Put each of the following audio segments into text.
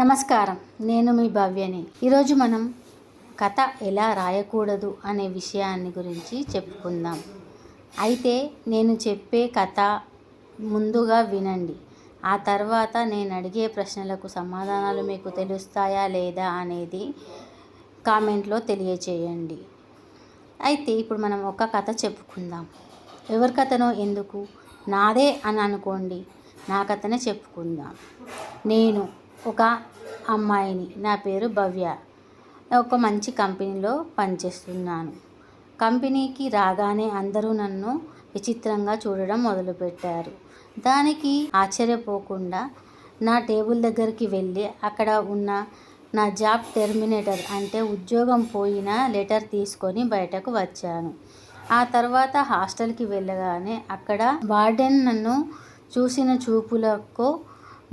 నమస్కారం. నేను మీ భవ్యని. ఈరోజు మనం కథ ఎలా రాయకూడదు అనే విషయాన్ని గురించి చెప్పుకుందాం. అయితే నేను చెప్పే కథ ముందుగా వినండి. ఆ తర్వాత నేను అడిగే ప్రశ్నలకు సమాధానాలు మీకు తెలుస్తాయా లేదా అనేది కామెంట్లో తెలియచేయండి. అయితే ఇప్పుడు మనం ఒక కథ చెప్పుకుందాం. ఎవరి కథనో ఎందుకు? నాదే అని అనుకోండి. నా కథనే చెప్పుకుందాం. నేను ఒక అమ్మాయిని. నా పేరు భవ్య. ఒక మంచి కంపెనీలో పనిచేస్తున్నాను. కంపెనీకి రాగానే అందరూ నన్ను విచిత్రంగా చూడడం మొదలుపెట్టారు. దానికి ఆశ్చర్యపోకుండా నా టేబుల్ దగ్గరికి వెళ్ళి అక్కడ ఉన్న నా జాబ్ టెర్మినేటర్ అంటే ఉద్యోగం పోయిన లెటర్ తీసుకొని బయటకు వచ్చాను. ఆ తర్వాత హాస్టల్కి వెళ్ళగానే అక్కడ వార్డెన్ నన్ను చూసిన చూపులకు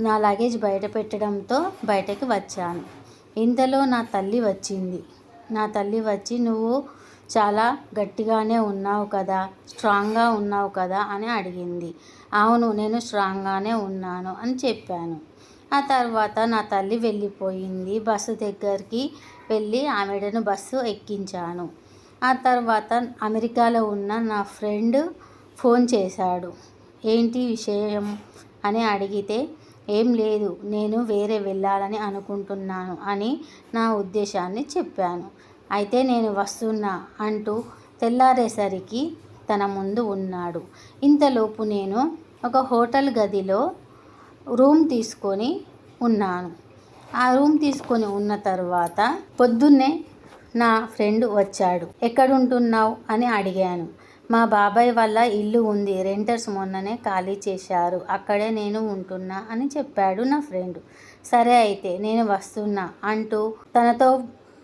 నా లగేజ్ బయట పెట్టడంతో బయటకు వచ్చాను. ఇంతలో నా తల్లి వచ్చింది. నా తల్లి వచ్చి నువ్వు చాలా గట్టిగానే ఉన్నావు కదా స్ట్రాంగ్గా ఉన్నావు కదా అని అడిగింది. అవును నేను స్ట్రాంగ్గానే ఉన్నాను అని చెప్పాను. ఆ తర్వాత నా తల్లి వెళ్ళిపోయింది. బస్సు దగ్గరికి వెళ్ళి ఆమెడను బస్సు ఎక్కించాను. ఆ తర్వాత అమెరికాలో ఉన్న నా ఫ్రెండ్ ఫోన్ చేశాడు. ఏంటి విషయం? అని అడిగితే ఏం లేదు నేను వేరే వెళ్ళాలని అనుకుంటున్నాను అని నా ఉద్దేశాన్ని చెప్పాను. అయితే నేను వస్తున్నా అంటూ తెల్లారేసరికి తన ముందు ఉన్నాడు. ఇంతలోపు నేను ఒక హోటల్ గదిలో రూమ్ తీసుకొని ఉన్నాను. ఆ రూమ్ తీసుకొని ఉన్న తర్వాత పొద్దున్నే నా ఫ్రెండ్ వచ్చాడు. ఎక్కడుంటున్నావు? అని అడిగాను. మా బాబాయ్ వాళ్ళ ఇల్లు ఉంది రెంటర్స్ మొన్ననే ఖాళీ చేశారు అక్కడే నేను ఉంటున్నా అని చెప్పాడు నా ఫ్రెండ్. సరే అయితే నేను వస్తున్నా అంటూ తనతో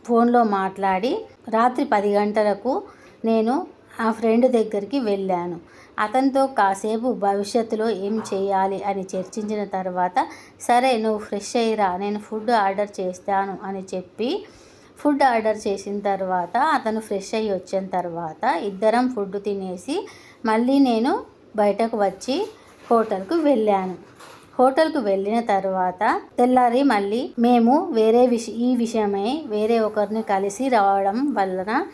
ఫోన్లో మాట్లాడి రాత్రి పది గంటలకు నేను ఆ ఫ్రెండ్ దగ్గరికి వెళ్ళాను. అతనితో కాసేపు భవిష్యత్తులో ఏం చేయాలి అని చర్చించిన తర్వాత సరే నువ్వు ఫ్రెష్ అయ్యిరా నేను ఫుడ్ ఆర్డర్ చేస్తాను అని చెప్పి ఫుడ్ ఆర్డర్ చేసిన తర్వాత అతను ఫ్రెష్ అయ్యి వచ్చిన తర్వాత ఇద్దరం ఫుడ్ తినేసి మళ్ళీ నేను బయటకు వచ్చి హోటల్కు వెళ్ళాను. హోటల్కు వెళ్ళిన తర్వాత తెల్లారి మళ్ళీ మేము వేరే విష ఈ విషయమై వేరే ఒకరిని కలిసి రావడం వలన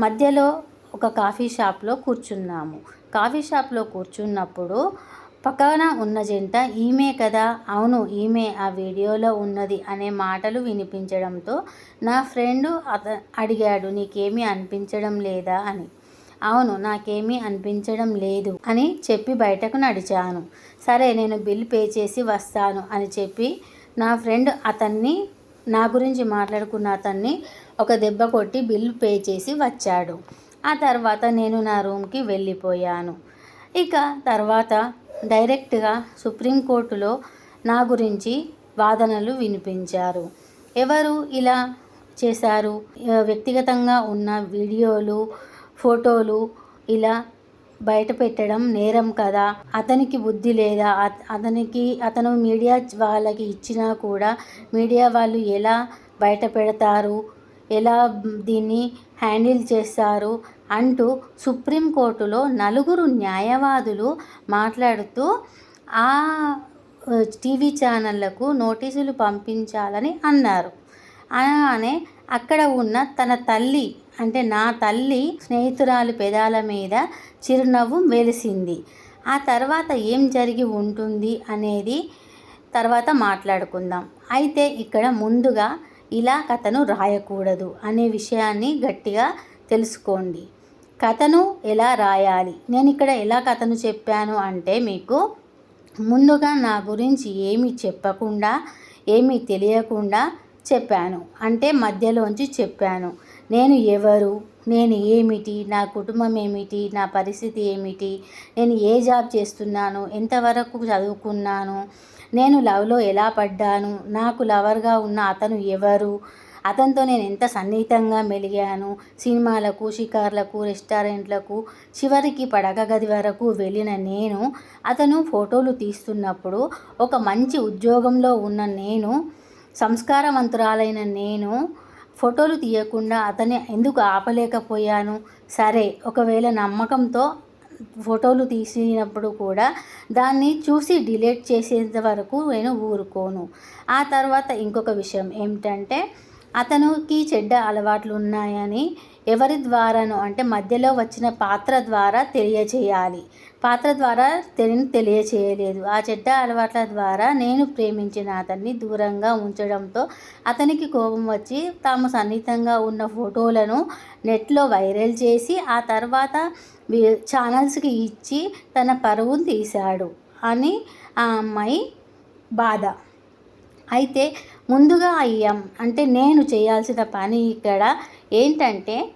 మధ్యలో ఒక కాఫీ షాప్లో కూర్చున్నాము. కాఫీ షాప్లో కూర్చున్నప్పుడు పక్కన ఉన్న జంట ఈమె కదా అవును ఈమె ఆ వీడియోలో ఉన్నది అనే మాటలు వినిపించడంతో నా ఫ్రెండ్ అత అడిగాడు నీకేమీ అనిపించడం లేదా? అని. అవును నాకేమీ అనిపించడం లేదు అని చెప్పి బయటకు నడిచాను. సరే నేను బిల్ పే చేసి వస్తాను అని చెప్పి నా ఫ్రెండ్ అతన్ని నా గురించి మాట్లాడుకున్న అతన్ని ఒక దెబ్బ కొట్టి బిల్ పే చేసి వచ్చాడు. ఆ తర్వాత నేను నా రూమ్కి వెళ్ళిపోయాను. ఇక తర్వాత డైరెక్ట్గా సుప్రీంకోర్టులో నా గురించి వాదనలు వినిపించారు. ఎవరు ఇలా చేశారు? వ్యక్తిగతంగా ఉన్న వీడియోలు ఫోటోలు ఇలా బయట పెట్టడం నేరం కదా? అతనికి బుద్ధి లేదా? అతనికి అతను మీడియా వాళ్ళకి ఇచ్చినా కూడా మీడియా వాళ్ళు ఎలా బయట పెడతారు? ఎలా దీన్ని హ్యాండిల్ చేస్తారు? అంటూ సుప్రీంకోర్టులో నలుగురు న్యాయవాదులు మాట్లాడుతూ ఆ టీవీ ఛానళ్ళకు నోటీసులు పంపించాలని అన్నారు. అనగానే అక్కడ ఉన్న తన తల్లి అంటే నా తల్లి స్నేహితురాలు పెదాల మీద చిరునవ్వు వెలిసింది. ఆ తర్వాత ఏం జరిగి ఉంటుంది అనేది తర్వాత మాట్లాడుకుందాం. అయితే ఇక్కడ ముందుగా ఇలా కథను రాయకూడదు అనే విషయాన్ని గట్టిగా తెలుసుకోండి. కథను ఎలా రాయాలి? నేను ఇక్కడ ఎలా కథను చెప్పాను అంటే మీకు ముందుగా నా గురించి ఏమీ చెప్పకుండా ఏమీ తెలియకుండా చెప్పాను. అంటే మధ్యలోంచి చెప్పాను. నేను ఎవరు? నేను ఏమిటి? నా కుటుంబం ఏమిటి? నా పరిస్థితి ఏమిటి? నేను ఏ జాబ్ చేస్తున్నాను? ఎంతవరకు చదువుకున్నాను? నేను లవ్లో ఎలా పడ్డాను? నాకు లవర్గా ఉన్న అతను ఎవరు? అతనితో నేను ఎంత సన్నిహితంగా మెలిగాను. సినిమాలకు షికార్లకు రెస్టారెంట్లకు చివరికి పడక గది వరకు వెళ్ళిన నేను అతను ఫోటోలు తీస్తున్నప్పుడు ఒక మంచి ఉద్యోగంలో ఉన్న నేను సంస్కారవంతురాలైన నేను ఫోటోలు తీయకుండా అతన్ని ఎందుకు ఆపలేకపోయాను? సరే ఒకవేళ నమ్మకంతో ఫోటోలు తీసినప్పుడు కూడా దాన్ని చూసి డిలీట్ చేసేంత వరకు నేను ఊరుకోను. ఆ తర్వాత ఇంకొక విషయం ఏమిటంటే అతనికి చెడ్డ అలవాట్లు ఉన్నాయని ఎవరి ద్వారానో అంటే మధ్యలో వచ్చిన పాత్ర ద్వారా తెలియచేయాలి. పాత్ర ద్వారా తెలియని తెలియచేయలేదు. ఆ చెడ్డ అలవాట్ల ద్వారా నేను ప్రేమించిన అతన్ని దూరంగా ఉంచడంతో అతనికి కోపం వచ్చి తాము సన్నిహితంగా ఉన్న ఫోటోలను నెట్లో వైరల్ చేసి ఆ తర్వాత ఛానల్స్కి ఇచ్చి తన పరువును తీశాడు అని ఆ అమ్మాయి బాధ. అయితే ముందుగా అయ్యాం. అంటే నేను చేయాల్సిన పని ఇక్కడ ఏంటంటే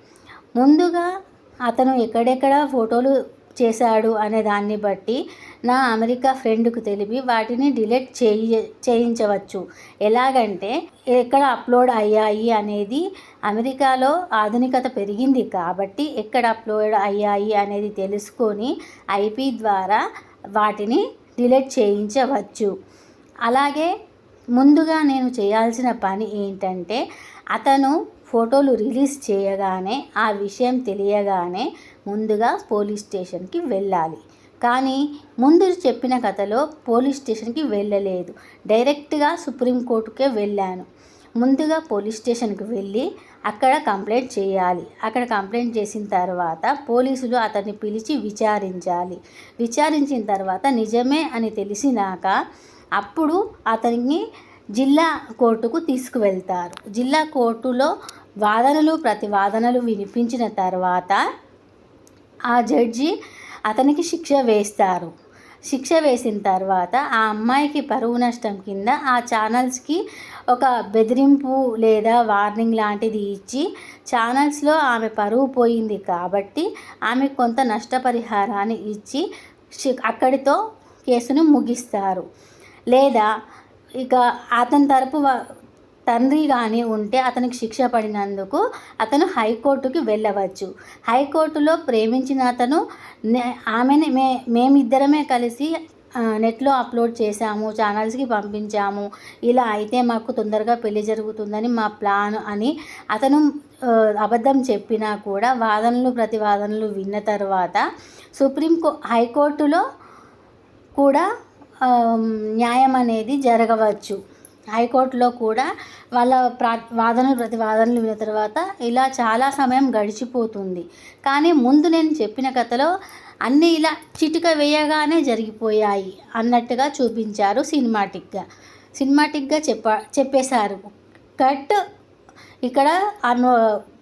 ముందుగా అతను ఎక్కడెక్కడ ఫోటోలు చేశాడు అనే దాన్ని బట్టి నా అమెరికా ఫ్రెండ్కు తెలిపి వాటిని డిలీట్ చేయి చేయించవచ్చు. ఎలాగంటే ఎక్కడ అప్లోడ్ అయ్యాయి అనేది అమెరికాలో ఆధునికత పెరిగింది కాబట్టి ఎక్కడ అప్లోడ్ అయ్యాయి అనేది తెలుసుకొని ఐపీ ద్వారా వాటిని డిలీట్ చేయించవచ్చు. అలాగే ముందుగా నేను చేయాల్సిన పని ఏంటంటే అతను ఫోటోలు రిలీజ్ చేయగానే ఆ విషయం తెలియగానే ముందుగా పోలీస్ స్టేషన్కి వెళ్ళాలి. కానీ ముందు చెప్పిన కథలో పోలీస్ స్టేషన్కి వెళ్ళలేదు. డైరెక్ట్గా సుప్రీంకోర్టుకే వెళ్ళాను. ముందుగా పోలీస్ స్టేషన్కి వెళ్ళి అక్కడ కంప్లైంట్ చేయాలి. అక్కడ కంప్లైంట్ చేసిన తర్వాత పోలీసులు అతన్ని పిలిచి విచారించాలి. విచారించిన తర్వాత నిజమే అని తెలిసినాక అప్పుడు అతన్ని జిల్లా కోర్టుకు తీసుకువెళ్తారు. జిల్లా కోర్టులో వాదనలు ప్రతివాదనలు వినిపించిన తర్వాత ఆ జడ్జి అతనికి శిక్ష వేస్తారు. శిక్ష వేసిన తర్వాత ఆ అమ్మాయికి పరువు నష్టం కింద ఆ ఛానల్స్కి ఒక బెదిరింపు లేదా వార్నింగ్ లాంటిది ఇచ్చి ఛానల్స్లో ఆమె పరువు పోయింది కాబట్టి ఆమె కొంత నష్టపరిహారాన్ని ఇచ్చి అక్కడితో కేసును ముగిస్తారు. లేదా ఇక అతని తరపు తండ్రి కానీ ఉంటే అతనికి శిక్ష పడినందుకు అతను హైకోర్టుకి వెళ్ళవచ్చు. హైకోర్టులో ప్రేమించిన అతను ఆమెని మే మేమిద్దరమే కలిసి నెట్లో అప్లోడ్ చేశాము ఛానల్స్కి పంపించాము. ఇలా అయితే మాకు తొందరగా పెళ్ళి జరుగుతుందని మా ప్లాన్ అని అతను అబద్ధం చెప్పినా కూడా వాదనలు ప్రతివాదనలు విన్న తర్వాత సుప్రీం హైకోర్టులో కూడా న్యాయం అనేది జరగవచ్చు. హైకోర్టులో కూడా వాళ్ళ ప్రా వాదనలు ప్రతివాదనలు విన్న తర్వాత ఇలా చాలా సమయం గడిచిపోతుంది. కానీ ముందు నేను చెప్పిన కథలో అన్నీ ఇలా చిటిక వేయగానే జరిగిపోయాయి అన్నట్టుగా చూపించారు సినిమాటిక్గా. సినిమాటిక్గా చెప్ప చెప్పేశారు. కట్ ఇక్కడ అను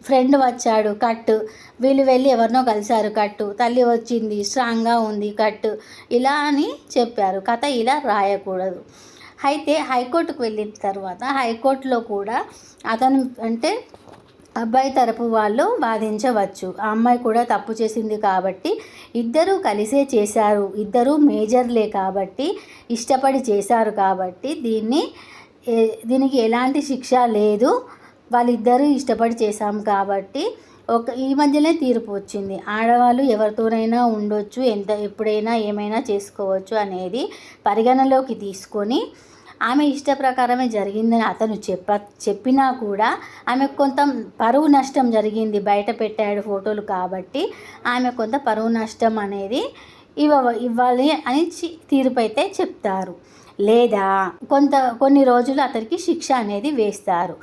ఫ్రెండ్ వచ్చాడు కట్టు. వీళ్ళు వెళ్ళి ఎవరినో కలిశారు కట్టు. తల్లి వచ్చింది స్ట్రాంగ్గా ఉంది కట్టు. ఇలా అని చెప్పారు. కథ ఇలా రాయకూడదు. అయితే హైకోర్టుకు వెళ్ళిన తర్వాత హైకోర్టులో కూడా అతను అంటే అబ్బాయి తరపు వాళ్ళు వాదించవచ్చు. ఆ అమ్మాయి కూడా తప్పు చేసింది కాబట్టి ఇద్దరూ కలిసే చేశారు. ఇద్దరూ మేజర్లే కాబట్టి ఇష్టపడి చేశారు కాబట్టి దీన్ని దీనికి ఎలాంటి శిక్ష లేదు. వాళ్ళిద్దరూ ఇష్టపడి చేశాం కాబట్టి ఒక ఈ మధ్యనే తీర్పు వచ్చింది. ఆడవాళ్ళు ఎవరితోనైనా ఉండొచ్చు ఎంత ఎప్పుడైనా ఏమైనా చేసుకోవచ్చు అనేది పరిగణలోకి తీసుకొని ఆమె ఇష్ట ప్రకారమే జరిగిందని అతను చెప్ప చెప్పినా కూడా ఆమె కొంత పరువు నష్టం జరిగింది. బయట పెట్టాడు ఫోటోలు కాబట్టి ఆమె కొంత పరువు నష్టం అనేది ఇవ్వ ఇవ్వాలి అని తీర్పు అయితే చెప్తారు. లేదా కొంత కొన్ని రోజులు అతనికి శిక్ష అనేది వేస్తారు.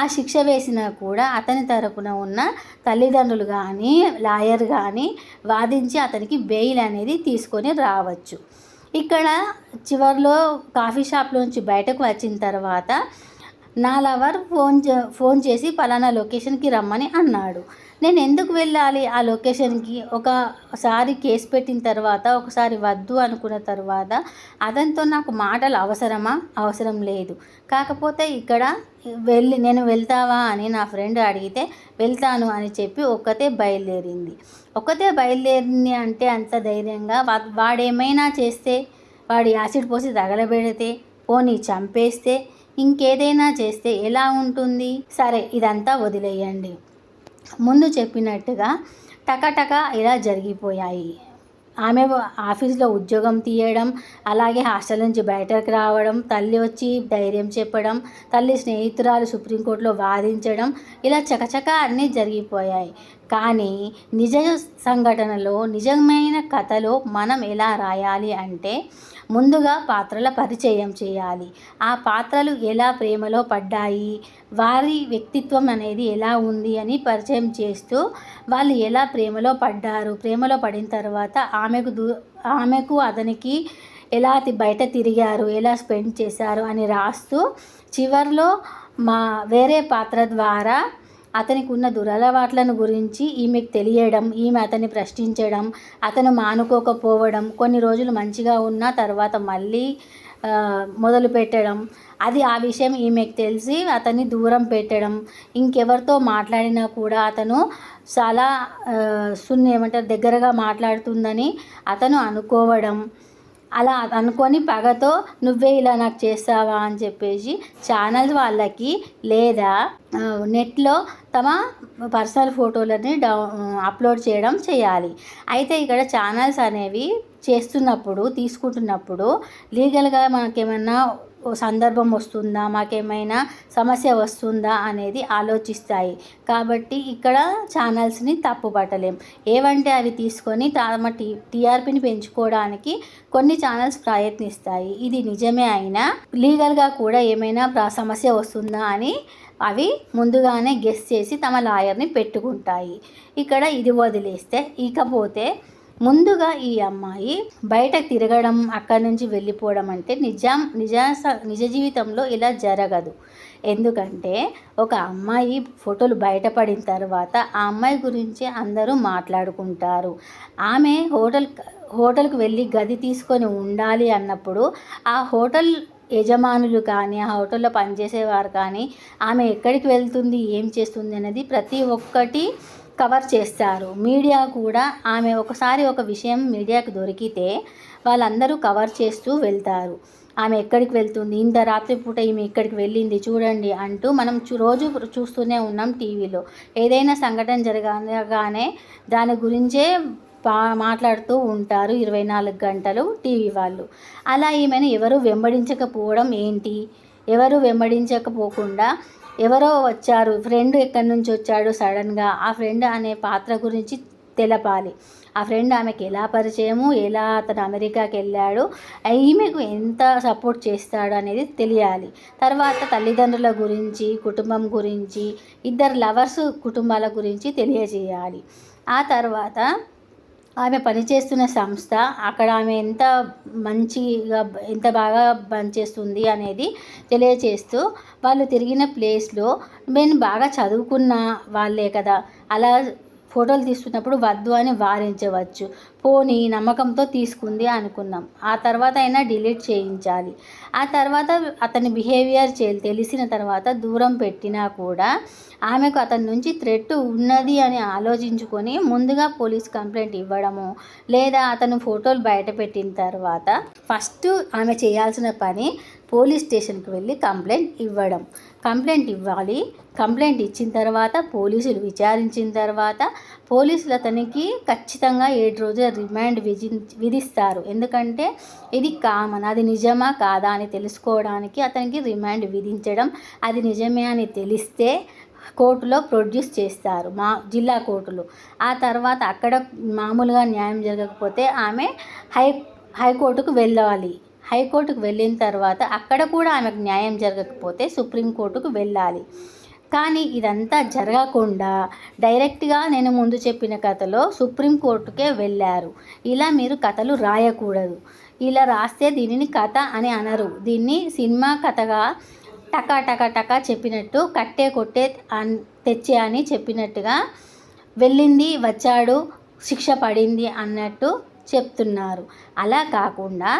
ఆ శిక్ష వేసినా కూడా అతని తరపున ఉన్న తల్లిదండ్రులు కానీ లాయర్ కానీ వాదించి అతనికి బెయిల్ అనేది తీసుకొని రావచ్చు. ఇక్కడ చివరిలో కాఫీ షాప్లోంచి బయటకు వచ్చిన తర్వాత నా లవర్ ఫోన్ ఫోన్ చేసి పలానా లొకేషన్కి రమ్మని అన్నాడు. నేను ఎందుకు వెళ్ళాలి ఆ లొకేషన్కి? ఒకసారి కేసు పెట్టిన తర్వాత ఒకసారి వద్దు అనుకున్న తర్వాత అతనితో నాకు మాటలు అవసరమా? అవసరం లేదు. కాకపోతే ఇక్కడ వెళ్ళి నేను వెళ్తావా? అని నా ఫ్రెండ్ అడిగితే వెళ్తాను అని చెప్పి ఒక్కతే బయలుదేరింది. ఒక్కతే బయలుదేరింది అంటే అంత ధైర్యంగా వాడేమైనా చేస్తే వాడి యాసిడ్ పోసి తగలబెడితే పోనీ చంపేస్తే ఇంకేదైనా చేస్తే ఎలా ఉంటుంది? సరే ఇదంతా వదిలేయండి. ముందు చెప్పినట్టుగా టకటక ఇలా జరిగిపోయాయి. ఆమె ఆఫీస్లో ఉద్యోగం తీయడం అలాగే హాస్టల్ నుంచి బయటకు రావడం తల్లి వచ్చి ధైర్యం చెప్పడం తల్లి స్నేహితురాలు సుప్రీంకోర్టులో వాదించడం ఇలా చకచక అన్నీ జరిగిపోయాయి. కానీ నిజ సంఘటనలో నిజమైన కథలో మనం ఎలా రాయాలి అంటే ముందుగా పాత్రల పరిచయం చేయాలి. ఆ పాత్రలు ఎలా ప్రేమలో పడ్డాయి? వారి వ్యక్తిత్వం అనేది ఎలా ఉంది అని పరిచయం చేస్తూ వాళ్ళు ఎలా ప్రేమలో పడ్డారు? ప్రేమలో పడిన తర్వాత ఆమెకు దూ ఆమెకు అతనికి ఎలా బయట తిరిగారు? ఎలా స్పెండ్ చేశారు? అని రాస్తూ చివరిలో మా వేరే పాత్ర ద్వారా అతనికి ఉన్న దురలవాట్లను గురించి ఈమెకు తెలియడం ఈమె అతన్ని ప్రశ్నించడం అతను మానుకోకపోవడం కొన్ని రోజులు మంచిగా ఉన్న తర్వాత మళ్ళీ మొదలు పెట్టడం అది ఆ విషయం ఈమెకు తెలిసి అతన్ని దూరం పెట్టడం ఇంకెవరితో మాట్లాడినా కూడా అతను చాలా సున్ని ఏమంటారు దగ్గరగా మాట్లాడుతుందని అతను అనుకోవడం అలా అనుకొని పగతో నువ్వే ఇలా నాకు చేస్తావా? అని చెప్పేసి ఛానల్ వాళ్ళకి లేదా నెట్లో తమ పర్సనల్ ఫోటోలని డౌ అప్లోడ్ చేయడం చేయాలి. అయితే ఇక్కడ ఛానల్స్ అనేవి చేస్తున్నప్పుడు తీసుకుంటున్నప్పుడు లీగల్గా మనకేమన్నా సందర్భం వస్తుందా? మాకేమైనా సమస్య వస్తుందా? అనేది ఆలోచిస్తాయి. కాబట్టి ఇక్కడ ఛానల్స్ని తప్పు పట్టలేం ఏవంటే అవి తీసుకొని తమ టీ టీఆర్పీని పెంచుకోవడానికి కొన్ని ఛానల్స్ ప్రయత్నిస్తాయి. ఇది నిజమే అయినా లీగల్గా కూడా ఏమైనా సమస్య వస్తుందా అని అవి ముందుగానే గెస్ చేసి తమ లాయర్ని పెట్టుకుంటాయి. ఇక్కడ ఇది వదిలేస్తే ఇకపోతే ముందుగా ఈ అమ్మాయి బయట తిరగడం అక్కడి నుంచి వెళ్ళిపోవడం అంటే నిజాం నిజ నిజ జీవితంలో ఇలా జరగదు. ఎందుకంటే ఒక అమ్మాయి ఫోటోలు బయటపడిన తర్వాత ఆ అమ్మాయి గురించి అందరూ మాట్లాడుకుంటారు. ఆమె హోటల్ హోటల్కి వెళ్ళి గది తీసుకొని ఉండాలి అన్నప్పుడు ఆ హోటల్ యజమానులు కానీ ఆ హోటల్లో పనిచేసేవారు కానీ ఆమె ఎక్కడికి వెళ్తుంది ఏం చేస్తుంది అనేది ప్రతి ఒక్కటి కవర్ చేస్తారు. మీడియా కూడా ఆమె ఒకసారి ఒక విషయం మీడియాకు దొరికితే వాళ్ళందరూ కవర్ చేస్తూ వెళ్తారు. ఆమె ఎక్కడికి వెళ్తుంది? ఇంత రాత్రిపూట ఈమె ఇక్కడికి వెళ్ళింది? చూడండి అంటూ మనం రోజు చూస్తూనే ఉన్నాం టీవీలో. ఏదైనా సంఘటన జరగగానే దాని గురించే పా మాట్లాడుతూ ఉంటారు ఇరవై నాలుగు గంటలు టీవీ వాళ్ళు. అలా ఈమెను ఎవరు వెంబడించకపోవడం ఏంటి? ఎవరు వెంబడించకపోకుండా ఎవరో వచ్చారు ఫ్రెండ్ ఎక్కడి నుంచి వచ్చాడు సడన్గా ఆ ఫ్రెండ్ అనే పాత్ర గురించి తెలపాలి. ఆ ఫ్రెండ్ ఆమెకి ఎలా పరిచయము ఎలా అతను అమెరికాకి వెళ్ళాడు ఈమెకు ఎంత సపోర్ట్ చేస్తాడు అనేది తెలియాలి. తర్వాత తల్లిదండ్రుల గురించి కుటుంబం గురించి ఇద్దరు లవర్స్ కుటుంబాల గురించి తెలియజేయాలి. ఆ తర్వాత ఆమె పనిచేస్తున్న సంస్థ అక్కడ ఆమె ఎంత మంచిగా ఎంత బాగా పనిచేస్తుంది అనేది తెలియచేస్తూ వాళ్ళు తిరిగిన ప్లేస్లో నేను బాగా చదువుకున్న వాళ్ళే కదా. అలా ఫోటోలు తీసుకున్నప్పుడు వద్దు అని వారించవచ్చు. పోనీ నమ్మకంతో తీసుకుంది అనుకున్నాం ఆ తర్వాత అయినా డిలీట్ చేయించాలి. ఆ తర్వాత అతని బిహేవియర్ చే తెలిసిన తర్వాత దూరం పెట్టినా కూడా ఆమెకు అతని నుంచి థ్రెట్ ఉన్నది అని ఆలోచించుకొని ముందుగా పోలీస్ కంప్లైంట్ ఇవ్వడము లేదా అతను ఫోటోలు బయట పెట్టిన తర్వాత ఫస్ట్ ఆమె చేయాల్సిన పని పోలీస్ స్టేషన్కి వెళ్ళి కంప్లైంట్ ఇవ్వడం. కంప్లైంట్ ఇవ్వాలి. కంప్లైంట్ ఇచ్చిన తర్వాత పోలీసులు విచారించిన తర్వాత పోలీసులు అతనికి ఖచ్చితంగా ఏడు రోజుల రిమాండ్ విధి విధిస్తారు. ఎందుకంటే ఇది కామన్ అది నిజమా కాదా అని తెలుసుకోవడానికి అతనికి రిమాండ్ విధించడం అది నిజమే అని తెలిస్తే కోర్టులో ప్రొడ్యూస్ చేస్తారు మా జిల్లా కోర్టులో. ఆ తర్వాత అక్కడ మామూలుగా న్యాయం జరగకపోతే ఆమె హై హైకోర్టుకు వెళ్ళాలి. హైకోర్టుకు వెళ్ళిన తర్వాత అక్కడ కూడా ఆమెకు న్యాయం జరగకపోతే సుప్రీంకోర్టుకు వెళ్ళాలి. కానీ ఇదంతా జరగకుండా డైరెక్ట్గా నేను ముందు చెప్పిన కథలో సుప్రీంకోర్టుకే వెళ్ళారు. ఇలా మీరు కథలు రాయకూడదు. ఇలా రాస్తే దీనిని కథ అని అనరు. దీన్ని సినిమా కథగా టకా టకా టకా చెప్పినట్టు కట్టే కొట్టే అన్ తెచ్చే అని చెప్పినట్టుగా వెళ్ళింది వచ్చాడు శిక్ష పడింది అన్నట్టు చెప్తున్నారు. అలా కాకుండా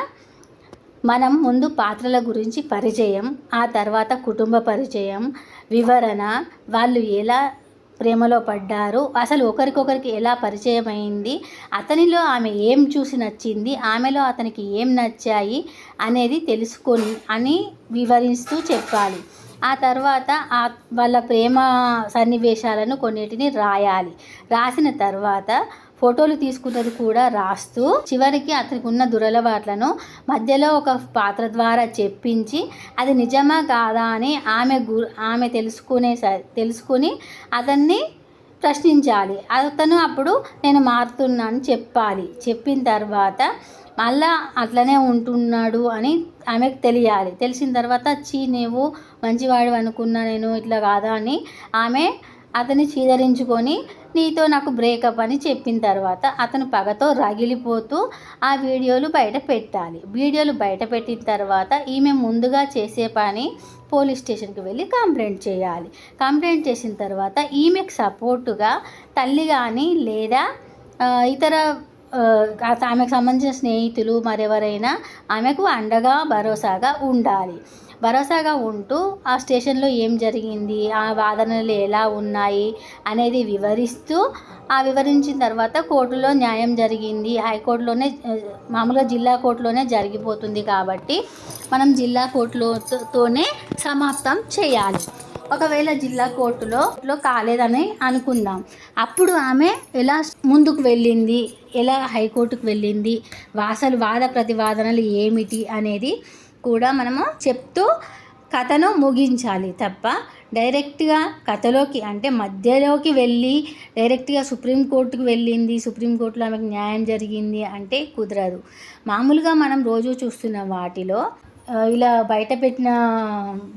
మనం ముందు పాత్రల గురించి పరిచయం ఆ తర్వాత కుటుంబ పరిచయం వివరణ వాళ్ళు ఎలా ప్రేమలో పడ్డారు అసలు ఒకరికొకరికి ఎలా పరిచయం అయింది అతనిలో ఆమె ఏం చూసి నచ్చింది ఆమెలో అతనికి ఏం నచ్చాయి అనేది తెలుసుకొని అని వివరిస్తూ చెప్పాలి. ఆ తర్వాత ఆ వాళ్ళ ప్రేమ సన్నివేశాలను కొన్నిటిని రాయాలి. రాసిన తర్వాత ఫోటోలు తీసుకున్నది కూడా రాస్తూ చివరికి అతనికి ఉన్న దురలవాట్లను మధ్యలో ఒక పాత్ర ద్వారా చెప్పించి అది నిజమా కాదా అని ఆమె గు ఆమె తెలుసుకునే స- తెలుసుకుని అతన్ని ప్రశ్నించాలి. అతను అప్పుడు నేను మారుతున్నాను చెప్పాలి. చెప్పిన తర్వాత మళ్ళా అట్లనే ఉంటున్నాడు అని ఆమెకు తెలియాలి. తెలిసిన తర్వాత చీ నీవు మంచివాడు అనుకున్నా నేను ఇట్లా కాదా అని ఆమె అతని చీదరించుకొని నీతో నాకు బ్రేకప్ అని చెప్పిన తర్వాత అతను పగతో రగిలిపోతూ ఆ వీడియోలు బయట పెట్టాలి. వీడియోలు బయట పెట్టిన తర్వాత ఈమె ముందుగా చేసే పని పోలీస్ స్టేషన్కి వెళ్ళి కంప్లైంట్ చేయాలి. కంప్లైంట్ చేసిన తర్వాత ఈమెకు సపోర్టుగా తల్లి కానీ లేదా ఇతర ఆమెకు సంబంధించిన స్నేహితులు మరెవరైనా ఆమెకు అండగా భరోసాగా ఉండాలి. భరోసాగా ఉంటూ ఆ స్టేషన్లో ఏం జరిగింది? ఆ వాదనలు ఎలా ఉన్నాయి? అనేది వివరిస్తూ ఆ వివరించిన తర్వాత కోర్టులో న్యాయం జరిగింది. హైకోర్టులోనే మామూలుగా జిల్లా కోర్టులోనే జరిగిపోతుంది కాబట్టి మనం జిల్లా కోర్టులోతోనే సమాప్తం చేయాలి. ఒకవేళ జిల్లా కోర్టులో కాలేదని అనుకుందాం. అప్పుడు ఆమె ఎలా ముందుకు వెళ్ళింది? ఎలా హైకోర్టుకు వెళ్ళింది? అసలు వాద ప్రతివాదనలు ఏమిటి? అనేది కూడా మనము చెప్తూ కథను ముగించాలి తప్ప డైరెక్ట్గా కథలోకి అంటే మధ్యలోకి వెళ్ళి డైరెక్ట్గా సుప్రీంకోర్టుకు వెళ్ళింది సుప్రీంకోర్టులో ఆమెకు న్యాయం జరిగింది అంటే కుదరదు. మామూలుగా మనం రోజు చూస్తున్న వాటిలో ఇలా బయట పెట్టిన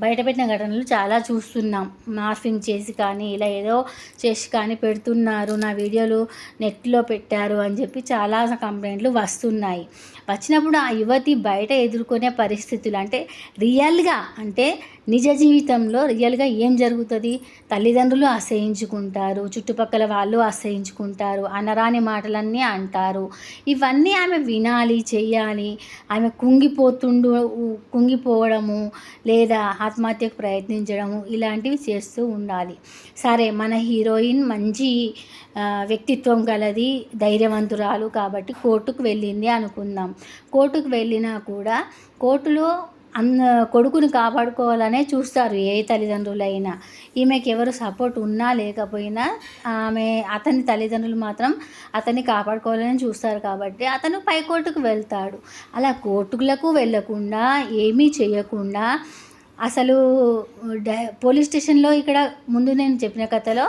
బయట పెట్టిన ఘటనలు చాలా చూస్తున్నాం. మార్ఫింగ్ చేసి కానీ ఇలా ఏదో చేసి కానీ పెడుతున్నారు నా వీడియోలు నెట్లో పెట్టారు అని చెప్పి చాలా కంప్లైంట్లు వస్తున్నాయి. వచ్చినప్పుడు ఆ యువతి బయట ఎదుర్కొనే పరిస్థితులు అంటే రియల్గా అంటే నిజ జీవితంలో రియల్గా ఏం జరుగుతుంది? తల్లిదండ్రులు అసహించుకుంటారు చుట్టుపక్కల వాళ్ళు అసహించుకుంటారు అనరాని మాటలన్నీ అంటారు. ఇవన్నీ ఆమె వినాలి చేయాలి ఆమె కుంగిపోతుండు కుంగిపోవడము లేదా ఆత్మహత్యకు ప్రయత్నించడము ఇలాంటివి చేస్తూ ఉండాలి. సరే మన హీరోయిన్ మంచి వ్యక్తిత్వం గలది ధైర్యవంతురాలు కాబట్టి కోర్టుకు వెళ్ళింది అనుకుందాం. కోర్టుకు వెళ్ళినా కూడా కోర్టులో అన్న కొడుకుని కాపాడుకోవాలనే చూస్తారు ఏ తల్లిదండ్రులైనా. ఈమెకి ఎవరు సపోర్ట్ ఉన్నా లేకపోయినా ఆమె అతని తల్లిదండ్రులు మాత్రం అతన్ని కాపాడుకోవాలని చూస్తారు కాబట్టి అతను పై కోర్టుకు వెళ్తాడు. అలా కోర్టులకు వెళ్ళకుండా ఏమీ చేయకుండా అసలు డై పోలీస్ స్టేషన్లో ఇక్కడ ముందు నేను చెప్పిన కథలో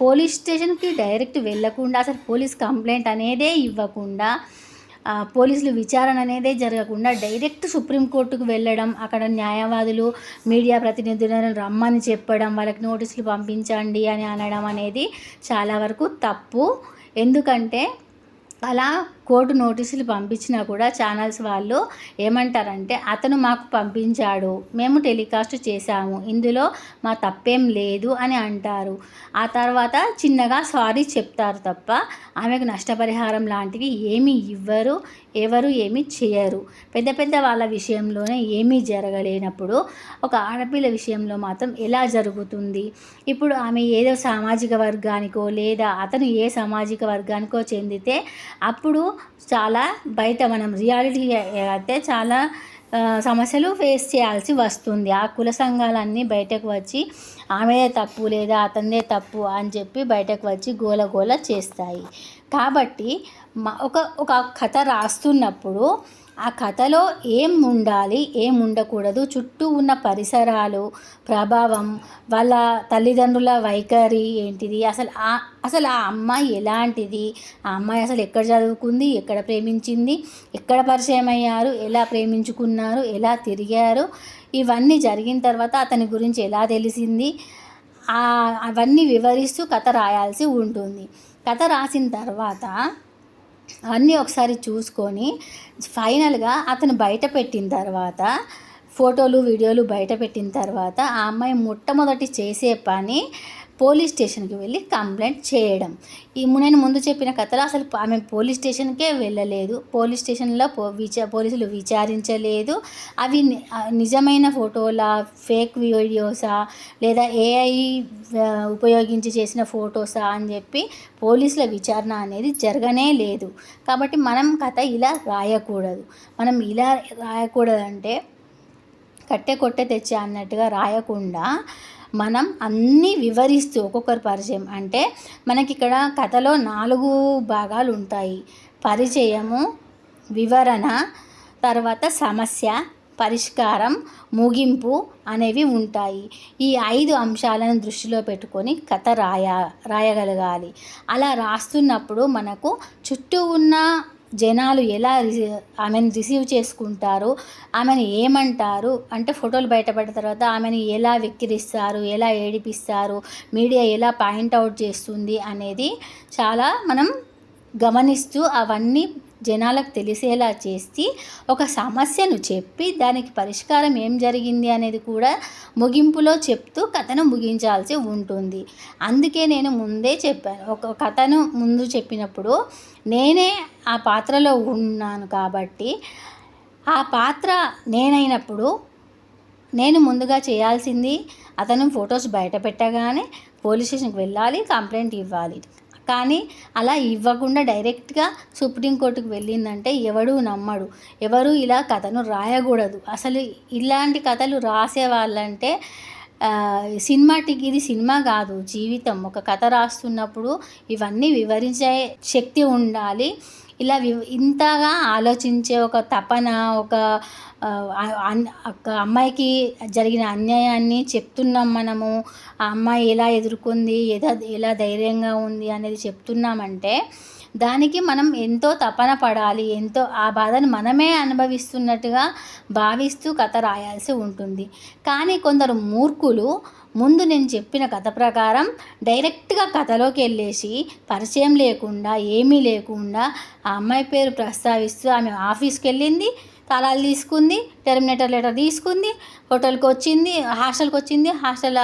పోలీస్ స్టేషన్కి డైరెక్ట్ వెళ్ళకుండా అసలు పోలీస్ కంప్లైంట్ అనేదే ఇవ్వకుండా పోలీసులు విచారణ అనేదే జరగకుండా డైరెక్ట్ సుప్రీంకోర్టుకు వెళ్ళడం అక్కడ న్యాయవాదులు మీడియా ప్రతినిధులను రమ్మని చెప్పడం వాళ్ళకి నోటీసులు పంపించండి అని అనడం అనేది చాలా వరకు తప్పు. ఎందుకంటే అలా కోర్టు నోటీసులు పంపించినా కూడా ఛానల్స్ వాళ్ళు ఏమంటారంటే అతను మాకు పంపించాడు మేము టెలికాస్ట్ చేశాము ఇందులో మా తప్పేం లేదు అని అంటారు. ఆ తర్వాత చిన్నగా సారీ చెప్తారు తప్ప ఆమెకు నష్టపరిహారం లాంటివి ఏమీ ఇవ్వరు ఎవరు ఏమీ చేయరు. పెద్ద పెద్ద వాళ్ళ విషయంలోనే ఏమీ జరగలేనప్పుడు ఒక ఆడపిల్ల విషయంలో మాత్రం ఎలా జరుగుతుంది? ఇప్పుడు ఆమె ఏదో సామాజిక వర్గానికో లేదా అతను ఏ సామాజిక వర్గానికో చెందితే అప్పుడు చాలా బయట మనం రియాలిటీ అయితే చాలా సమస్యలు ఫేస్ చేయాల్సి వస్తుంది. ఆ కుల సంఘాలన్నీ బయటకు వచ్చి ఆమెదే తప్పు లేదా అతనిదే తప్పు అని చెప్పి బయటకు వచ్చి గోల గోల చేస్తాయి. కాబట్టి ఒక ఒక కథ రాస్తున్నప్పుడు ఆ కథలో ఏం ఉండాలి ఏం ఉండకూడదు చుట్టూ ఉన్న పరిసరాలు ప్రభావం వాళ్ళ తల్లిదండ్రుల వైఖరి ఏంటిది అసలు ఆ అసలు ఆ అమ్మాయి ఎలాంటిది ఆ అమ్మాయి అసలు ఎక్కడ చదువుకుంది ఎక్కడ ప్రేమించింది ఎక్కడ పరిచయం అయ్యారు ఎలా ప్రేమించుకున్నారు ఎలా తిరిగారు ఇవన్నీ జరిగిన తర్వాత అతని గురించి ఎలా తెలిసింది? అవన్నీ వివరిస్తూ కథ రాయాల్సి ఉంటుంది. కథ రాసిన తర్వాత అన్నీ ఒకసారి చూసుకొని ఫైనల్గా అతను బయట పెట్టిన తర్వాత ఫోటోలు వీడియోలు బయట పెట్టిన తర్వాత ఆ అమ్మాయి మొట్టమొదటి చేసే పని పోలీస్ స్టేషన్కి వెళ్ళి కంప్లైంట్ చేయడం. ఈ నేను ముందు చెప్పిన కథలో అసలు ఆమె పోలీస్ స్టేషన్కే వెళ్ళలేదు. పోలీస్ స్టేషన్లో పో విచా పోలీసులు విచారించలేదు. అవి నిజమైన ఫోటోలా ఫేక్ వీడియోసా లేదా ఏఐ ఉపయోగించి చేసిన ఫోటోసా అని చెప్పి పోలీసుల విచారణ అనేది జరగనే లేదు. కాబట్టి మనం కథ ఇలా రాయకూడదు. మనం ఇలా రాయకూడదంటే కట్టె కొట్టే తెచ్చే అన్నట్టుగా రాయకుండా మనం అన్నీ వివరిస్తూ ఒక్కొక్కరి పరిచయం. అంటే మనకి ఇక్కడ కథలో నాలుగు భాగాలు ఉంటాయి పరిచయము వివరణ తర్వాత సమస్య పరిష్కారం ముగింపు అనేవి ఉంటాయి. ఈ ఐదు అంశాలను దృష్టిలో పెట్టుకొని కథ రాయ రాయగలగాలి. అలా రాస్తున్నప్పుడు మనకు చుట్టూ ఉన్న జనాలు ఎలా రిసీ ఆమెను రిసీవ్ చేసుకుంటారు ఆమెను ఏమంటారు అంటే ఫోటోలు బయటపడిన తర్వాత ఆమెను ఎలా వెక్కిరిస్తారు ఎలా ఏడిపిస్తారు మీడియా ఎలా పాయింట్ అవుట్ చేస్తుంది అనేది చాలా మనం గమనిస్తూ అవన్నీ జనాలకు తెలిసేలా చేసి ఒక సమస్యను చెప్పి దానికి పరిష్కారం ఏం జరిగింది అనేది కూడా ముగింపులో చెప్తూ కథను ముగించాల్సి ఉంటుంది. అందుకే నేను ముందే చెప్పాను. ఒక కథను ముందు చెప్పినప్పుడు నేనే ఆ పాత్రలో ఉన్నాను కాబట్టి ఆ పాత్ర నేనైనప్పుడు నేను ముందుగా చేయాల్సింది అతను ఫొటోస్ బయట పెట్టగానే పోలీస్ స్టేషన్కి వెళ్ళాలి కంప్లైంట్ ఇవ్వాలి. కానీ అలా ఇవ్వకుండా డైరెక్ట్గా సుప్రీంకోర్టుకు వెళ్ళిందంటే ఎవడు నమ్మడు. ఎవరు ఇలా కథను రాయకూడదు. అసలు ఇలాంటి కథలు రాసే వాళ్ళంటే సినిమాటిక్ ఇది సినిమా కాదు జీవితం. ఒక కథ రాస్తున్నప్పుడు ఇవన్నీ వివరించే శక్తి ఉండాలి. ఇలా వి ఇంతగా ఆలోచించే ఒక తపన ఒక ఒక అమ్మాయికి జరిగిన అన్యాయాన్ని చెప్తున్నాం మనము. ఆ అమ్మాయి ఎలా ఎదుర్కొంది ఎలా ఎలా ధైర్యంగా ఉంది అనేది చెప్తున్నామంటే దానికి మనం ఎంతో తపన పడాలి ఎంతో ఆ బాధను మనమే అనుభవిస్తున్నట్టుగా భావిస్తూ కథ రాయాల్సి ఉంటుంది. కానీ కొందరు మూర్ఖులు ముందు నేను చెప్పిన కథ ప్రకారం డైరెక్ట్గా కథలోకి వెళ్ళేసి పరిచయం లేకుండా ఏమీ లేకుండా ఆ అమ్మాయి పేరు ప్రస్తావిస్తూ ఆమె ఆఫీస్కి వెళ్ళింది తాళాలు తీసుకుంది టెర్మినేటర్ లెటర్ తీసుకుంది హోటల్కి వచ్చింది హాస్టల్కి వచ్చింది హాస్టల్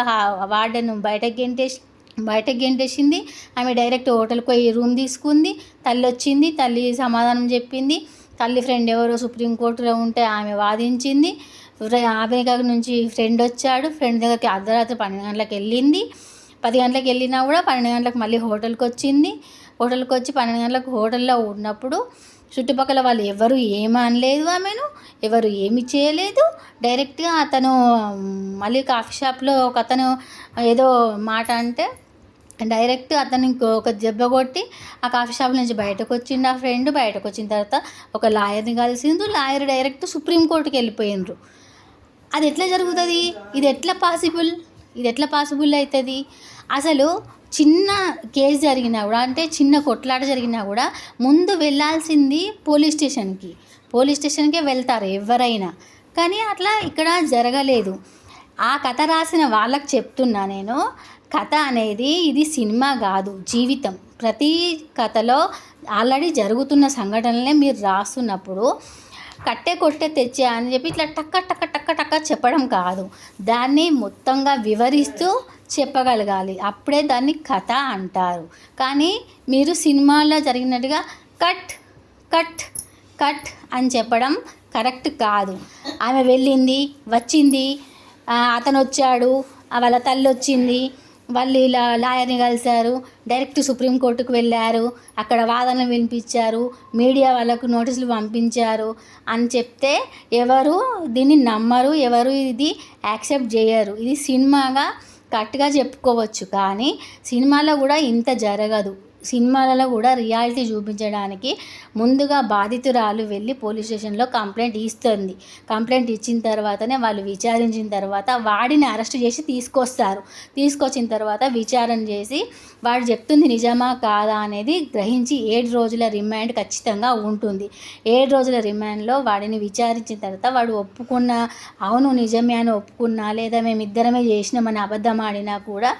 వార్డెన్ బయటకు గెంటేసి బయటకు గెంటేసింది ఆమె డైరెక్ట్ హోటల్కి పోయి రూమ్ తీసుకుంది తల్లి వచ్చింది తల్లి సమాధానం చెప్పింది తల్లి ఫ్రెండ్ ఎవరో సుప్రీంకోర్టులో ఉంటే ఆమె వాదించింది అమెరికా నుంచి ఫ్రెండ్ వచ్చాడు. ఫ్రెండ్ దగ్గరికి అర్ధరాత్రి పన్నెండు గంటలకు వెళ్ళింది. పది గంటలకు వెళ్ళినా కూడా పన్నెండు గంటలకు మళ్ళీ హోటల్కి వచ్చింది. హోటల్కి వచ్చి పన్నెండు గంటలకు హోటల్లో ఉన్నప్పుడు చుట్టుపక్కల వాళ్ళు ఎవరు అనలేదు ఆమెను. ఎవరు ఏమి చేయలేదు. డైరెక్ట్గా అతను మళ్ళీ కాఫీ షాప్లో ఒక అతను ఏదో మాట అంటే డైరెక్ట్ అతను ఒక దెబ్బ కొట్టి ఆ కాఫీ షాప్ నుంచి బయటకు వచ్చిండు ఆ ఫ్రెండ్. బయటకు వచ్చిన తర్వాత ఒక లాయర్ని కలిసిండు లాయర్ డైరెక్ట్ సుప్రీంకోర్టుకి వెళ్ళిపోయిండ్రు. అది ఎట్లా జరుగుతుంది? ఇది ఎట్లా పాసిబుల్ ఇది ఎట్లా పాసిబుల్ అవుతుంది అసలు చిన్న కేసు జరిగినా కూడా అంటే చిన్న కొట్లాట జరిగినా కూడా ముందు వెళ్ళాల్సింది పోలీస్ స్టేషన్కి. పోలీస్ స్టేషన్కే వెళ్తారు ఎవరైనా. కానీ అట్లా ఇక్కడ జరగలేదు. ఆ కథ రాసిన వాళ్ళకి చెప్తున్నా నేను. కథ అనేది ఇది సినిమా కాదు జీవితం. ప్రతి కథలో ఆల్రెడీ జరుగుతున్న సంఘటనలే మీరు రాస్తున్నప్పుడు కట్టే కొట్టే తెచ్చే అని చెప్పి ఇట్లా టక్క టక్క టక్క టక్క చెప్పడం కాదు. దాన్ని మొత్తంగా వివరిస్తూ చెప్పగలగాలి. అప్పుడే దాన్ని కథ అంటారు. కానీ మీరు సినిమాలో జరిగినట్టుగా కట్ కట్ కట్ అని చెప్పడం కరెక్ట్ కాదు. ఆమె వెళ్ళింది వచ్చింది అతను వచ్చాడు వాళ్ళ తల్లి వచ్చింది వాళ్ళు ఇలా లాయర్ని కలిశారు డైరెక్ట్ సుప్రీంకోర్టుకు వెళ్ళారు అక్కడ వాదనలు వినిపించారు మీడియా వాళ్ళకు నోటీసులు పంపించారు అని చెప్తే ఎవరు దీన్ని నమ్మరు ఎవరు ఇది యాక్సెప్ట్ చేయరు. ఇది సినిమాగా కరెక్ట్గా చెప్పుకోవచ్చు కానీ సినిమాలో కూడా ఇంత జరగదు. సినిమాలలో కూడా రియాలిటీ చూపించడానికి ముందుగా బాధితురాలు వెళ్ళి పోలీస్ స్టేషన్లో కంప్లైంట్ ఇస్తుంది. కంప్లైంట్ ఇచ్చిన తర్వాతనే వాళ్ళు విచారించిన తర్వాత వాడిని అరెస్ట్ చేసి తీసుకొస్తారు. తీసుకొచ్చిన తర్వాత విచారణ చేసి వాడు చెప్తుంది నిజమా కాదా అనేది గ్రహించి ఏడు రోజుల రిమాండ్ ఖచ్చితంగా ఉంటుంది. ఏడు రోజుల రిమాండ్లో వాడిని విచారించిన తర్వాత వాడు ఒప్పుకున్న అవును నిజమే అని ఒప్పుకున్నా లేదా మేము ఇద్దరమే చేసినామని అబద్ధం ఆడినా కూడా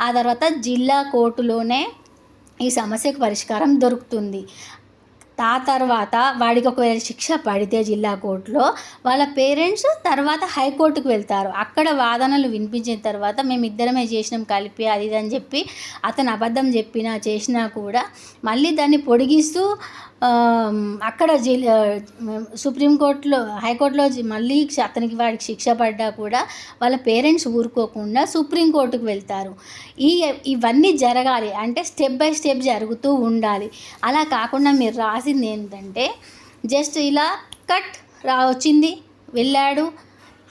ఆ తర్వాత జిల్లా కోర్టులోనే ఈ సమస్యకు పరిష్కారం దొరుకుతుంది. ఆ తర్వాత వాడికి ఒకవేళ శిక్ష పడితే జిల్లా కోర్టులో వాళ్ళ పేరెంట్స్ తర్వాత హైకోర్టుకు వెళ్తారు. అక్కడ వాదనలు వినిపించిన తర్వాత మేము ఇద్దరమే చేసినాం కలిపి అది ఇది అని చెప్పి అతను అబద్ధం చెప్పినా చేసినా కూడా మళ్ళీ దాన్ని పొడిగిస్తూ అక్కడ జిల్లా సుప్రీంకోర్టులో హైకోర్టులో మళ్ళీ అతనికి వాడికి శిక్ష పడ్డా కూడా వాళ్ళ పేరెంట్స్ ఊరుకోకుండా సుప్రీంకోర్టుకు వెళ్తారు. ఈ ఇవన్నీ జరగాలి. అంటే స్టెప్ బై స్టెప్ జరుగుతూ ఉండాలి. అలా కాకుండా మీరు రాసింది ఏంటంటే జస్ట్ ఇలా కట్ రా వచ్చింది వెళ్ళాడు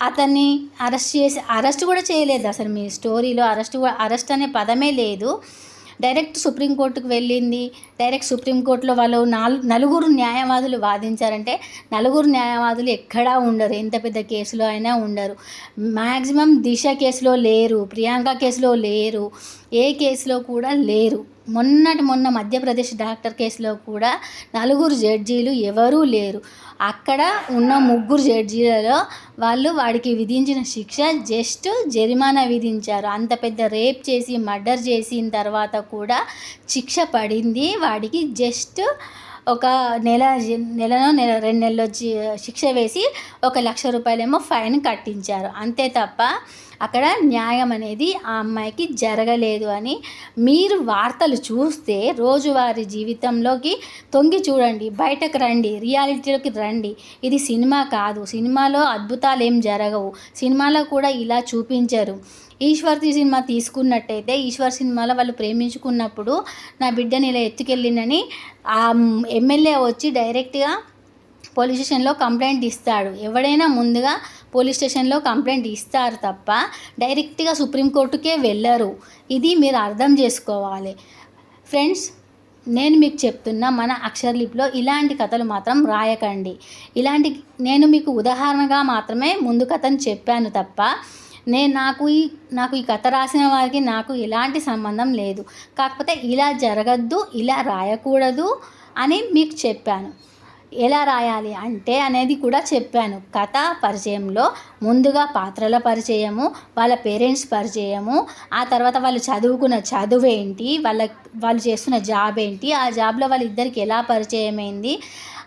అతన్ని అరెస్ట్ చేసి అరెస్ట్ కూడా చేయలేదు అసలు మీ స్టోరీలో. అరెస్ట్ అరెస్ట్ అనే పదమే లేదు. డైరెక్ట్ సుప్రీంకోర్టుకు వెళ్ళింది డైరెక్ట్ సుప్రీంకోర్టులో వాళ్ళు నాలుగు నలుగురు న్యాయవాదులు వాదించారంటే నలుగురు న్యాయవాదులు ఎక్కడా ఉండరు. ఎంత పెద్ద కేసులో అయినా ఉండరు. మ్యాక్సిమం దిశ కేసులో లేరు ప్రియాంక కేసులో లేరు ఏ కేసులో కూడా లేరు. మొన్నటి మొన్న మధ్యప్రదేశ్ డాక్టర్ కేసులో కూడా నలుగురు జడ్జీలు ఎవరూ లేరు. అక్కడ ఉన్న ముగ్గురు జడ్జీలలో వాళ్ళు వాడికి విధించిన శిక్ష జస్ట్ జరిమానా విధించారు. అంత పెద్ద రేప్ చేసి మర్డర్ చేసిన తర్వాత కూడా శిక్ష పడింది. వాడికి జస్ట్ ఒక నెల నెలలో నెల రెండు నెలలు వచ్చి శిక్ష వేసి ఒక లక్ష రూపాయలేమో ఫైన్ కట్టించారు. అంతే తప్ప అక్కడ న్యాయం అనేది ఆ అమ్మాయికి జరగలేదు అని మీరు వార్తలు చూస్తే రోజువారి జీవితంలోకి తొంగి చూడండి బయటకు రండి రియాలిటీలోకి రండి. ఇది సినిమా కాదు. సినిమాలో అద్భుతాలు ఏం జరగవు. సినిమాలో కూడా ఇలా చూపించరు. ఈశ్వర్ సినిమా తీసుకున్నట్టయితే ఈశ్వర్ సినిమాలో వాళ్ళు ప్రేమించుకున్నప్పుడు నా బిడ్డని ఇలా ఎత్తుకెళ్ళినని ఆ ఎమ్మెల్యే వచ్చి డైరెక్ట్గా పోలీస్ స్టేషన్లో కంప్లైంట్ ఇస్తాడు. ఎవడైనా ముందుగా పోలీస్ స్టేషన్లో కంప్లైంట్ ఇస్తారు తప్ప డైరెక్ట్గా సుప్రీంకోర్టుకే వెళ్ళరు. ఇది మీరు అర్థం చేసుకోవాలి. ఫ్రెండ్స్ నేను మీకు చెప్తున్న మన అక్షరలిపిలో ఇలాంటి కథలు మాత్రం రాయకండి. ఇలాంటి నేను మీకు ఉదాహరణగా మాత్రమే ముందు కథను చెప్పాను తప్ప నేను నాకు ఈ నాకు ఈ కథ రాసిన వారికి నాకు ఎలాంటి సంబంధం లేదు. కాకపోతే ఇలా జరగద్దు ఇలా రాయకూడదు అని మీకు చెప్పాను. ఎలా రాయాలి అంటే అనేది కూడా చెప్పాను. కథ పరిచయంలో ముందుగా పాత్రల పరిచయము వాళ్ళ పేరెంట్స్ పరిచయము ఆ తర్వాత వాళ్ళు చదువుకున్న చదువు ఏంటి వాళ్ళ వాళ్ళు చేస్తున్న జాబ్ ఏంటి ఆ జాబ్లో వాళ్ళిద్దరికి ఎలా పరిచయం అయింది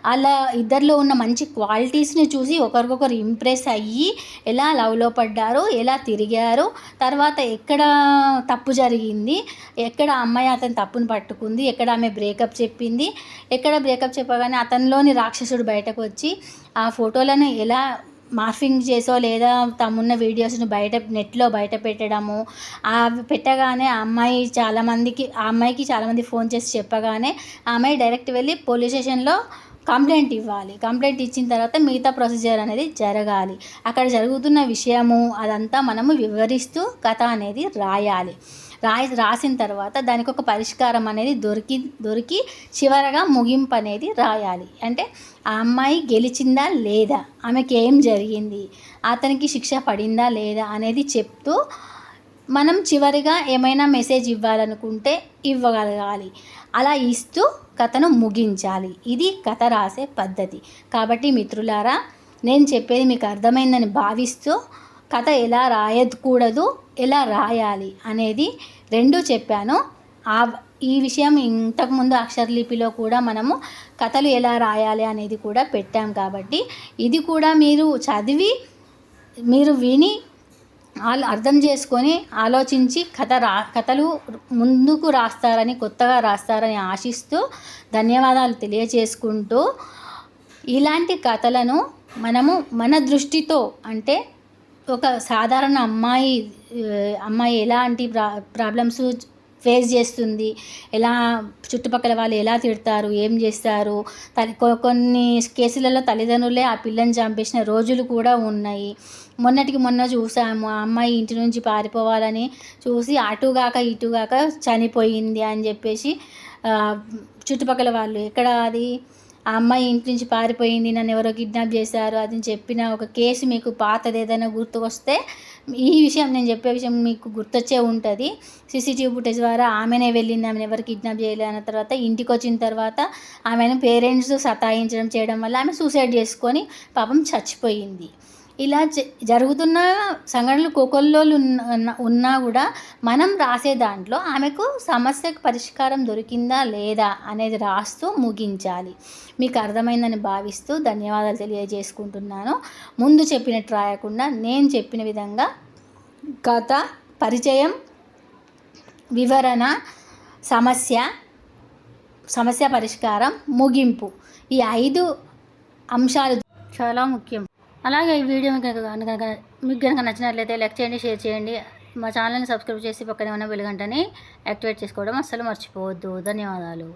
అలా ఇద్దరిలో ఉన్న మంచి క్వాలిటీస్ని చూసి ఒకరికొకరు ఇంప్రెస్ అయ్యి ఎలా లవ్లో పడ్డారు ఎలా తిరిగారు తర్వాత ఎక్కడ తప్పు జరిగింది ఎక్కడ అమ్మాయి అతని తప్పును పట్టుకుంది ఎక్కడ ఆమె బ్రేకప్ చెప్పింది ఎక్కడ బ్రేకప్ చెప్పగానే అతనిలోని రాక్షసుడు బయటకు వచ్చి ఆ ఫోటోలను ఎలా మార్ఫింగ్ చేసో లేదా తమున్న వీడియోస్ని బయట నెట్లో బయట పెట్టడము ఆ పెట్టగానే ఆ అమ్మాయి చాలామందికి ఆ అమ్మాయికి చాలామంది ఫోన్ చేసి చెప్పగానే ఆ అమ్మాయి డైరెక్ట్ వెళ్ళి పోలీస్ స్టేషన్లో కంప్లైంట్ ఇవ్వాలి. కంప్లైంట్ ఇచ్చిన తర్వాత మిగతా ప్రొసీజర్ అనేది జరగాలి. అక్కడ జరుగుతున్న విషయము అదంతా మనము వివరిస్తూ కథ అనేది రాయాలి. రాయి రాసిన తర్వాత దానికి ఒక పరిష్కారం అనేది దొరికి దొరికి చివరగా ముగింపు అనేది రాయాలి. అంటే ఆ అమ్మాయి గెలిచిందా లేదా? ఆమెకి ఏం జరిగింది? అతనికి శిక్ష పడిందా లేదా అనేది చెప్తూ మనం చివరిగా ఏమైనా మెసేజ్ ఇవ్వాలనుకుంటే ఇవ్వగలగాలి. అలా ఇస్తూ కథను ముగించాలి. ఇది కథ రాసే పద్ధతి. కాబట్టి మిత్రులారా నేను చెప్పేది మీకు అర్థమైందని భావిస్తూ కథ ఎలా రాయకూడదు ఎలా రాయాలి అనేది రెండు చెప్పాను. ఆ ఈ విషయం ఇంతకుముందు అక్షరలిపిలో కూడా మనము కథలు ఎలా రాయాలి అనేది కూడా పెట్టాం కాబట్టి ఇది కూడా మీరు చదివి మీరు విని అర్థం చేసుకొని ఆలోచించి కథ రా కథలు ముందుకు రాస్తారని కొత్తగా రాస్తారని ఆశిస్తూ ధన్యవాదాలు తెలియజేసుకుంటూ ఇలాంటి కథలను మనము మన దృష్టితో అంటే ఒక సాధారణ అమ్మాయి అమ్మాయి ఎలాంటి ప్రా ప్రాబ్లమ్స్ ఫేస్ చేస్తుంది. ఎలా చుట్టుపక్కల వాళ్ళు ఎలా తిడతారు ఏం చేస్తారు తల్లి కొన్ని కేసులలో తల్లిదండ్రులే ఆ పిల్లని చంపేసిన రోజులు కూడా ఉన్నాయి. మొన్నటికి మొన్న చూసాము ఆ అమ్మాయి ఇంటి నుంచి పారిపోవాలని చూసి అటుగాక ఇటుగాక చనిపోయింది అని చెప్పేసి చుట్టుపక్కల వాళ్ళు ఎక్కడ అది? ఆ అమ్మాయి ఇంటి నుంచి పారిపోయింది నన్ను ఎవరో కిడ్నాప్ చేశారు అది చెప్పిన ఒక కేసు మీకు పాతది ఏదైనా గుర్తుకొస్తే ఈ విషయం నేను చెప్పే విషయం మీకు గుర్తొచ్చే ఉంటుంది. సీసీటీవీ ఫుటేజ్ ద్వారా ఆమెనే వెళ్ళింది ఆమెను ఎవరు కిడ్నాప్ చేయలేదు అన్న తర్వాత ఇంటికి వచ్చిన తర్వాత ఆమెను పేరెంట్స్ సతాయించడం చేయడం వల్ల ఆమె సూసైడ్ చేసుకొని పాపం చచ్చిపోయింది. ఇలా జరుగుతున్న సంఘటనలు కోకొల్లోలు ఉన్నా కూడా మనం రాసే దాంట్లో ఆమెకు సమస్యకు పరిష్కారం దొరికిందా లేదా అనేది రాస్తూ ముగించాలి. మీకు అర్థమైందని భావిస్తూ ధన్యవాదాలు తెలియజేసుకుంటున్నాను. ముందు చెప్పినట్టు రాయకుండా నేను చెప్పిన విధంగా కథ పరిచయం వివరణ సమస్య సమస్య పరిష్కారం ముగింపు ఈ ఐదు అంశాలు చాలా ముఖ్యం. అలాగే ఈ వీడియో మీకు కనుక మీకు కనుక నచ్చినట్లయితే లైక్ చేయండి షేర్ చేయండి. మా ఛానల్ని సబ్స్క్రైబ్ చేసి పక్కనే ఉన్న వెలుగంటని యాక్టివేట్ చేసుకోవడం అస్సలు మర్చిపోవద్దు. ధన్యవాదాలు.